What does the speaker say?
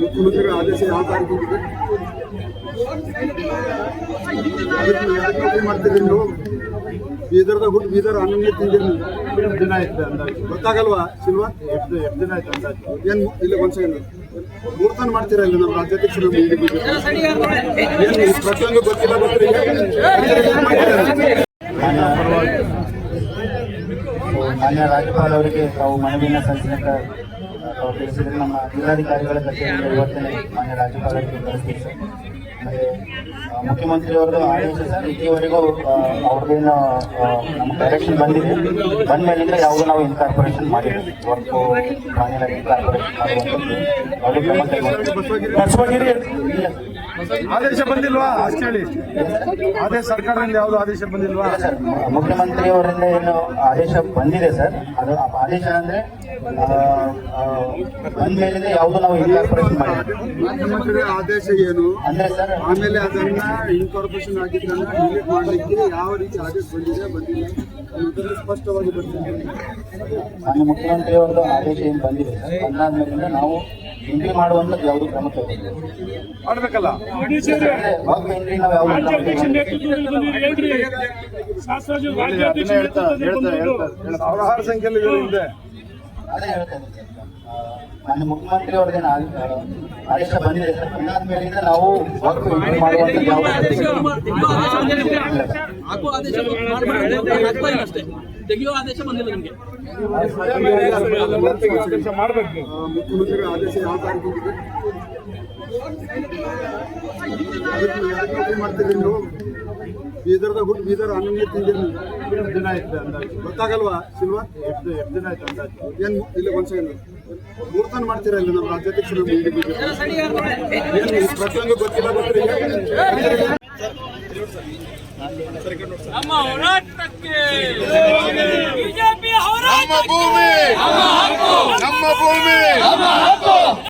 ಮುಖ್ಯಮಂತ್ರಿಗಳ ಆದೇಶ ಯಾವ ತಾರೀಕು ಇದೆ? ಅದಕ್ಕೆ ಮಾಡ್ತೀರಿ ನೀವು? ಬೀದರ್ದಾಗ ಹುಟ್ಟು ಬೀದರ್ ಅನ್ನೇ ತಿಂದಿರಿ ನೀವು ದಿನ ಆಯ್ತು ಅಂದಾಜು. ಗೊತ್ತಾಗಲ್ವಾ ಸಿಲ್ವಾ ಎಷ್ಟು ಎಷ್ಟು ದಿನ ಆಯ್ತು ಅಂದಾಜು. ಏನು ಇಲ್ಲ, ಒಂದು ಸೆಕೆಂಡ್. ಮೂರ್ ತನ ಮಾಡ್ತೀರಾ ಇಲ್ಲ ನಮ್ಮ ರಾಜ್ಯಾಧ್ಯಕ್ಷರು? ಪ್ರಸಂಗ ಗೊತ್ತಿಲ್ಲ ಗೊತ್ತಿಲ್ಲ. ಮಾನ್ಯ ರಾಜ್ಯಪಾಲ ಅವರಿಗೆ ತಾವು ಮನವಿಯನ್ನು ಸಲ್ಲಿಸಿದ ತಿಳಿಸಿದ್ರೆ ನಮ್ಮ ಜಿಲ್ಲಾಧಿಕಾರಿಗಳ ಕಚೇರಿಯಿಂದ ಇವತ್ತಿನ ಮಾನ್ಯ ರಾಜ್ಯಪಾಲರಿಗೆ ಕಳಿಸ್ತೀವಿ ಸರ್. ಮತ್ತೆ ಆ, ಮುಖ್ಯಮಂತ್ರಿಯವ್ರದ್ದು ಆದೇಶ ಸರ್ ಇಲ್ಲಿವರೆಗೂ ಅವ್ರದ್ದೇನು ನಮ್ಮ ಡೈರೆಕ್ಷನ್ ಬಂದಿದೆ. ಬಂದ ಮೇಲಿಂದ ಯಾವುದು ನಾವು ಇನ್ಕಾರ್ಪೊರೇಷನ್ ಮಾಡಿಲ್ಲ ವರ್ಕು ಮಾನ್ಯ ಇನ್ಕಾರ್ಪೊರೇಷನ್ ಮಾಡುವಂಥದ್ದು ಅವರಿಗೆ ಕ್ರಮ ಕೈಗೊಂಡಿಲ್ಲ. ಆದೇಶ ಬಂದಿಲ್ವಾ? ಅಷ್ಟು ಹೇಳಿ. ಆದೇಶ ಸರ್ಕಾರದಿಂದ ಯಾವುದು ಆದೇಶ ಬಂದಿಲ್ವಾ? ಮುಖ್ಯಮಂತ್ರಿ ಅವರಿಂದ ಏನು ಆದೇಶ ಬಂದಿದೆ ಸರ್. ಅದು ಆ ಆದೇಶ ಅಂದ್ರೆ ಆ, ಆ, ಬಂದ ಯಾವುದು ನಾವು ಇನ್ಕಾರ್ಪೊರೇಷನ್ ಮಾಡಿದ್ವಿ ಮುಖ್ಯಮಂತ್ರಿ ಆದೇಶ ಏನು? ಅಂದ್ರೆ ಸರ್ ಆಮೇಲೆ ಅದನ್ನ ಇನ್ಕಾರ್ಪೊರೇಷನ್ ಆಗಿದ್ದನ್ನ ಡಿಲೀಟ್ ಮಾಡಲಿಕ್ಕೆ ಯಾವ ರೀತಿ ಆದೇಶ ಬಂದಿದೆ ಬಂದಿಲ್ಲ ಅನ್ನೋದನ್ನ ಸ್ಪಷ್ಟವಾಗಿ ಬರ್ತೀನಿ ಮಾನ್ಯ ಮುಖ್ಯಮಂತ್ರಿಯವರದ್ದು ಆದೇಶ ಏನು ಬಂದಿದೆ ಸರ್? ಬಂದಾದ್ಮೇಲಿಂದ ನಾವು ಎಂಟ್ರಿ ಮಾಡುವಂತ ಯಾವುದು ಕ್ರಮ ತಗೊಂಡಿಲ್ಲ ಮಾಡ್ಬೇಕಲ್ಲ? ಎಂಟ್ರಿ ನಾವು ಯಾವುದು. ಸಾವಿರಾರು ಸಂಖ್ಯೆಯಲ್ಲಿ ಅದೇ ಹೇಳ್ತಾ ಇದ್ದೀನಿ. ಮಾನ್ಯ ಮುಖ್ಯಮಂತ್ರಿಯವರದ್ದೇನು ಆದೇಶ ಬಂದಿದೆ. ಸರ್ ಬಂದಾದ್ಮೇಲಿಂದ ನಾವು ವರ್ಕ್ ಮಾಡುವಂತ ಆದೇಶ ತೆಗೆಯುವ ಬಂದಿಲ್ಲ ನಿಮಗೆ. ಆದೇಶ ಮುಖ್ಯಮಂತ್ರಿಗಳ ಯಾವ ತಾರೀಕು ಮಾಡ್ತೀರಿ ನೀವು? ಬೀದರ್ದಾಗ ಹುಟ್ಟು ಬೀದರ್ ಅನ್ನನೇ ತಿಂದಿರಿ ಎಷ್ಟು ದಿನ ಆಯ್ತು ಅಂದಾಜು? ಗೊತ್ತಾಗಲ್ವಾ ಸಿಲ್ವಾ? ಎಷ್ಟು ಎಷ್ಟು ದಿನ ಆಯ್ತು ಅಂದಾಜು? ಏನು ಇಲ್ಲ ಒಂದ್ ಸೆಕೆಂಡ್ ಮೂರ್ತನ್ ಮಾಡ್ತೀರಾ ಇಲ್ಲ ನಮ್ಮ ರಾಜ್ಯಾಧ್ಯಕ್ಷರು ಪ್ರತಿಯೊಂದು ಗೊತ್ತಿಲ್ಲ ಗೊತ್ತಿಲ್ಲ ನಮ್ಮ ಹೋರಾಟಕ್ಕೆ ಬಿಜೆಪಿ ಹೋರಾಟ ನಮ್ಮ ಭೂಮಿ. ನಮ್ಮ ಭೂಮಿ